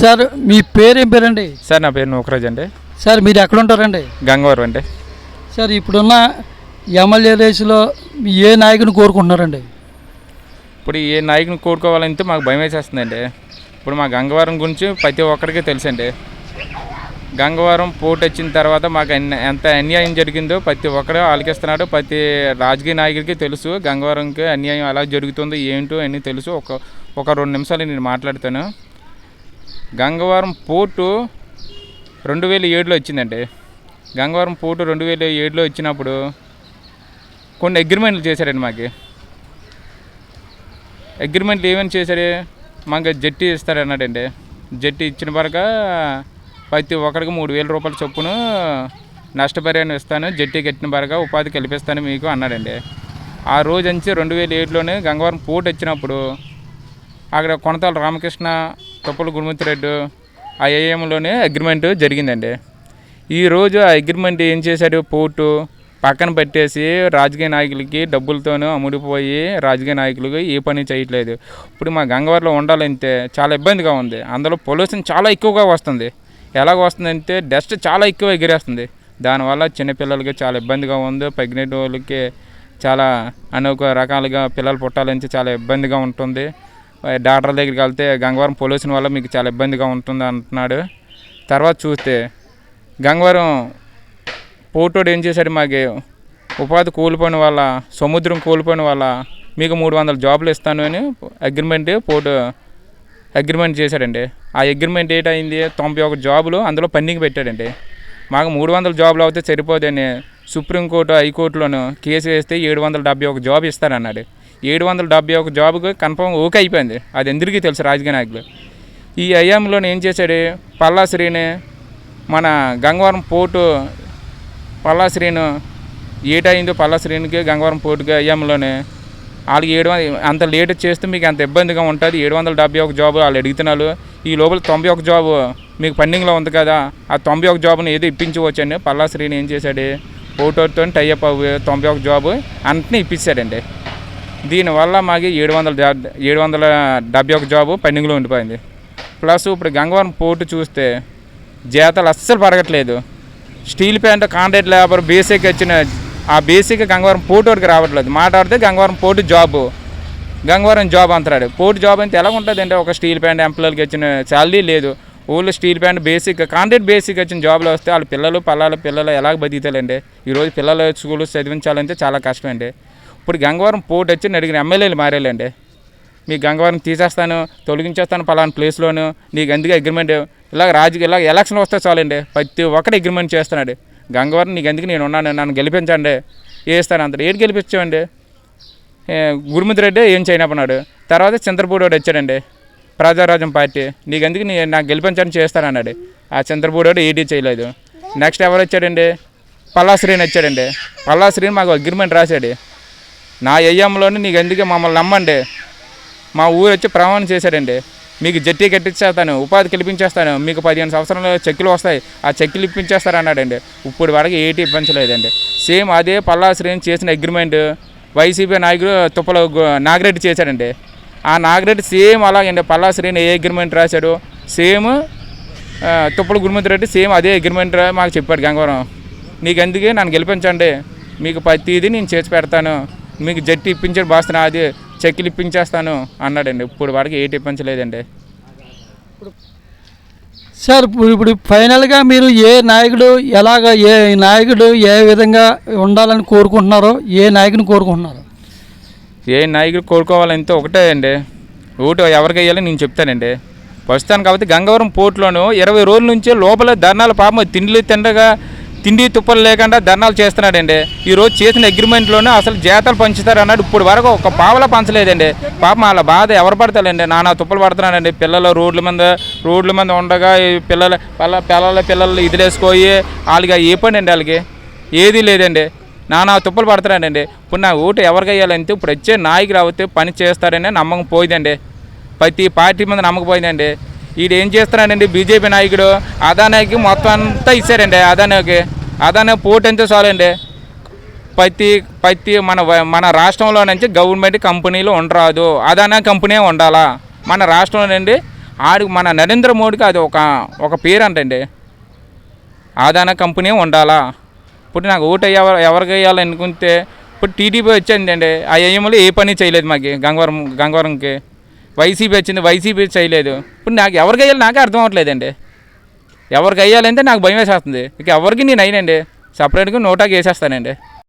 Sir మీ పేరు ఏం పేరండి? సార్ నా పేరు నూకరాజ్ అండి. సార్ మీరు ఎక్కడ ఉంటారండి గంగవరం అండి. సార్ ఇప్పుడున్న ఎమ్మెల్యే రేసులో మీ ఏ నాయకుని కోరుకుంటున్నారండి? ఇప్పుడు ఏ నాయకుని కోరుకోవాలంటే మాకు భయం వేసేస్తుందండి ఇప్పుడు మా గంగవరం గురించి ప్రతి ఒక్కరికి తెలుసండి. గంగవరం పోటీ వచ్చిన తర్వాత మాకు ఎంత అన్యాయం జరిగిందో ప్రతి ఒక్కరు ఆలకిస్తున్నాడు ప్రతి రాజకీయ నాయకుడికి తెలుసు గంగవరంకి అన్యాయం ఎలా జరుగుతుందో ఏంటో అన్నీ తెలుసు. ఒక ఒక రెండు నిమిషాలు నేను మాట్లాడతాను. గంగవరం పోర్టు రెండు వేల ఏడులో వచ్చిందండి. గంగవరం పోర్టు రెండు వేల ఏడులో వచ్చినప్పుడు కొన్ని అగ్రిమెంట్లు చేశారండి మాకు. అగ్రిమెంట్లు ఏమైనా చేశారు? మాకు జట్టి ఇస్తారు అన్నాడండి. జట్టి ఇచ్చిన పరగా ప్రతి ఒక్కరికి మూడు వేల రూపాయల చొప్పున నష్టపరిహారం ఇస్తాను జట్టి కట్టిన పరక ఉపాధి కల్పిస్తాను మీకు అన్నాడండి. ఆ రోజు నుంచి రెండు వేల ఏడులోనే గంగవరం పోటు వచ్చినప్పుడు అక్కడ కొనతాల రామకృష్ణ తొప్పల గురుమూర్తి రెడ్డి ఆ ఏఎంలోనే అగ్రిమెంట్ జరిగిందండి. ఈరోజు ఆ అగ్రిమెంట్ ఏం చేశాడు? పోర్టు పక్కన పెట్టేసి రాజకీయ నాయకులకి డబ్బులతోనూ అమ్ముడిపోయి రాజకీయ నాయకులకు ఏ పని చేయట్లేదు. ఇప్పుడు మా గంగవారిలో ఉండాలంటే చాలా ఇబ్బందిగా ఉంది. అందులో పొల్యూషన్ చాలా ఎక్కువగా వస్తుంది. ఎలాగ వస్తుందంటే డస్ట్ చాలా ఎక్కువ ఎగిరేస్తుంది. దానివల్ల చిన్నపిల్లలకి చాలా ఇబ్బందిగా ఉంది. ప్రెగ్నెంట్ వాళ్ళకి చాలా అనేక రకాలుగా పిల్లలు పుట్టాలంటే చాలా ఇబ్బందిగా ఉంటుంది. డాక్టర్ దగ్గరికి వెళ్తే గంగవరం పొల్యూషన్ వల్ల మీకు చాలా ఇబ్బందిగా ఉంటుంది అంటున్నాడు. తర్వాత చూస్తే గంగవరం పోటోడు ఏం చేశాడు మాకు? ఉపాధి కోల్పోయిన వల్ల సముద్రం కోల్పోయిన వల్ల మీకు మూడు వందల జాబులు ఇస్తాను అని అగ్రిమెంట్ పోర్టు అగ్రిమెంట్ చేశాడండి. ఆ అగ్రిమెంట్ ఏటైంది తొంభై ఒక జాబులు అందులో పెండింగ్ పెట్టాడండి. మాకు మూడు వందల జాబులు అవుతే సరిపోదని సుప్రీంకోర్టు హైకోర్టులోను కేసు వేస్తే ఏడు వందల డెబ్బై ఒక జాబ్ ఇస్తారన్నాడు ఏడు వందల డెబ్బై ఒక జాబ్కి కన్ఫర్మ్ ఓకే అయిపోయింది. అది ఎందుకు తెలుసు రాజకీయ నాయకులు. ఈ ఐఎంలో ఏం చేశాడు? పల్లాశ్రీని మన గంగవరం పోర్టు పల్లాశ్రీను ఏటైందో పల్లాశ్రీనికి గంగవరం పోర్టుకి ఐఎంలోనే వాళ్ళకి ఏడు అంత లేట్ చేస్తే మీకు అంత ఇబ్బందిగా ఉంటుంది. ఏడు వందల డెబ్బై ఒక జాబ్ వాళ్ళు అడుగుతున్నారు. ఈ లోపల తొంభై ఒక జాబ్ మీకు పెండింగ్లో ఉంది కదా ఆ తొంభై ఒక జాబ్ని ఏదో ఇప్పించవచ్చండి పల్లాశ్రీని ఏం చేశాడు? ఫోటోతో టైఅప్ అవ్వ తొంభై ఒక జాబ్ అంటనే ఇప్పించాడండి దీనివల్ల మాకు ఏడు వందల ఏడు వందల డెబ్బై ఒక జాబు పెండింగ్లో ఉండిపోయింది. ప్లస్ ఇప్పుడు గంగవరం పోర్టు చూస్తే జీతాలు అస్సలు పెరగట్లేదు steel plant contract labour basic వచ్చిన ఆ బేసిక్ గంగవరం పోర్టు వరకు రావట్లేదు. మాట్లాడితే Gangavaram port job. Gangavaram job అంటాడు పోర్టు జాబ్ అంటే ఎలా ఉంటుంది అంటే ఒక స్టీల్ ప్యాంట్ ఎంప్లాయీకి వచ్చిన శాలరీ లేదు. ఊళ్ళో steel plant basic contract basic వచ్చిన జాబ్లో వస్తే వాళ్ళ పిల్లలు పల్లాల పిల్లలు ఎలాగ బతుకుతారండి ఈరోజు పిల్లలు స్కూల్ చదివించాలంటే చాలా కష్టం అండి ఇప్పుడు గంగవరం పోటీ వచ్చి అడిగిన ఎమ్మెల్యేలు మారేలండి మీ గంగవరం తీసేస్తాను తొలగించేస్తాను పలానా ప్లేస్లోను నీకు ఎందుకు అగ్రిమెంట్ ఇలా రాజకీయ ఇలా ఎలక్షన్ వస్తే చాలండి. ప్రతి ఒక్కటి అగ్రిమెంట్ చేస్తున్నాడు. గంగవరం నీకు ఎందుకు నేను ఉన్నాను నన్ను గెలిపించండి. వేస్తాను అంతా ఏడు గెలిపించామండి? ఏ, రెడ్డి ఏం చేయనప్పన్నాడు తర్వాత చంద్రబూడోడు వచ్చాడండి. ప్రజారాజ్యం పార్టీ. నీకు ఎందుకు నీ నాకు గెలిపించని చేస్తానన్నాడు. ఆ చంద్రబూడోడు ఏడీ చేయలేదు. నెక్స్ట్ ఎవరు వచ్చాడండి? పల్లాశ్రీని వచ్చాడండి. పల్లాశ్రీని మాకు అగ్రిమెంట్ రాశాడు. నా ఏఎంలోనే నీకు ఎందుకే మమ్మల్ని నమ్మండి? మా ఊరు వచ్చి ప్రమాణం చేశాడండి. మీకు జట్టి కట్టించేస్తాను ఉపాధి కల్పించేస్తాను. మీకు పదిహేను సంవత్సరాలు చెక్కులు వస్తాయి. ఆ చెక్కులు ఇప్పించేస్తారు అన్నాడండి ఇప్పుడు వరకు ఏటి ఇప్పించలేదండి సేమ్ అదే పల్లాశ్రీని చేసిన అగ్రిమెంట్ వైసీపీ నాయకుడు తుప్పల నాగిరెడ్డి చేశాడండి. ఆ నాగిరెడ్డి సేమ్ అలాగండి. పల్లాశ్రీని ఏ అగ్రిమెంట్ రాశాడు? సేమ్ తుప్పలు తుప్పల రెడ్డి సేమ్ అదే అగ్రిమెంట్ రా- మాకు చెప్పాడు గంగవరం. నీకు ఎందుకే నన్ను గెలిపించండి? మీకు ప్రతిదీ నేను చేసి పెడతాను. మీకు జట్టి ఇప్పించాడు బాస్తున్నా అది చెక్కులు ఇప్పించేస్తాను అన్నాడండి. ఇప్పుడు వరకు ఏటి ఇప్పించలేదండి సార్ ఇప్పుడు ఇప్పుడు ఫైనల్గా మీరు ఏ నాయకుడు ఎలాగ ఏ నాయకుడు ఏ విధంగా ఉండాలని కోరుకుంటున్నారో ఏ నాయకుని కోరుకుంటున్నారు? ఏ నాయకుడు కోరుకోవాలంటే ఒకటే అండి. ఓటు ఎవరికి వేయాలో నేను చెప్తానండి. ప్రస్తుతానికి కాబట్టి గంగవరం పోర్టులోను ఇరవై రోజుల నుంచి లోపల ధర్నాలు పాపం తిండిలు తిండగా తిండి తుప్పలు లేకుండా ధర్నాలు చేస్తున్నాడండి. ఈరోజు చేసిన అగ్రిమెంట్లోనే అసలు జీతాలు పంచుతారు అన్నాడు ఇప్పుడు వరకు ఒక పావలా పంచలేదండి. పాపం వాళ్ళ బాధ ఎవరు పడతారండి నానా తుప్పలు పడుతున్నాడండి. పిల్లలు రోడ్ల మీద రోడ్ల మీద ఉండగా పిల్లల పిల్ల పిల్లల పిల్లలు ఇదిలేసుకోయి వాళ్ళకి ఏ పని అండి వాళ్ళకి? ఏదీ లేదండి. నానా తుప్పలు పడుతున్నాడండి. ఇప్పుడు నా ఓటు ఎవరికి వేయాలంటే ఇప్పుడు వచ్చే నాయకుడు రావతే పని చేస్తాడని నమ్మకం పోయిందండి. ప్రతి పార్టీ మీద నమ్మకం పోయిందండి. ఈడు ఏం చేస్తున్నాడండి? బీజేపీ నాయకుడు. అదానాకి మొత్తం అంతా ఇచ్చారండి. అదానాకి. అదానా పోటీ అంతే చాలండి? ప్రతి ప్రతి మన మన రాష్ట్రంలో నుంచి గవర్నమెంట్ కంపెనీలు ఉండరాదు. అదానా కంపెనీ ఉండాలా? మన రాష్ట్రంలో నుండి ఆడు మన నరేంద్ర మోడీకి అది ఒక ఒక పేరు అంటండి. ఆదాన కంపెనీ ఉండాలా? ఇప్పుడు నాకు ఓటు ఎవరు ఎవరికి వేయాలి అనుకుంటే ఇప్పుడు టీడీపీ వచ్చిందండి ఆ ఏఎంలో ఏ పని చేయలేదు మాకు గంగవరం గంగవరంకి. వైసీపీ వచ్చింది వైసీపీ చేయలేదు. ఇప్పుడు నాకు ఎవరికి వేయాలి నాకే అర్థం అవ్వట్లేదండి. ఎవరికి వేయాలంటే నాకు భయం వేసేస్తుంది ఇక ఎవరికి నేను అయినండి సపరేట్గా నోటాకి వేసేస్తానండి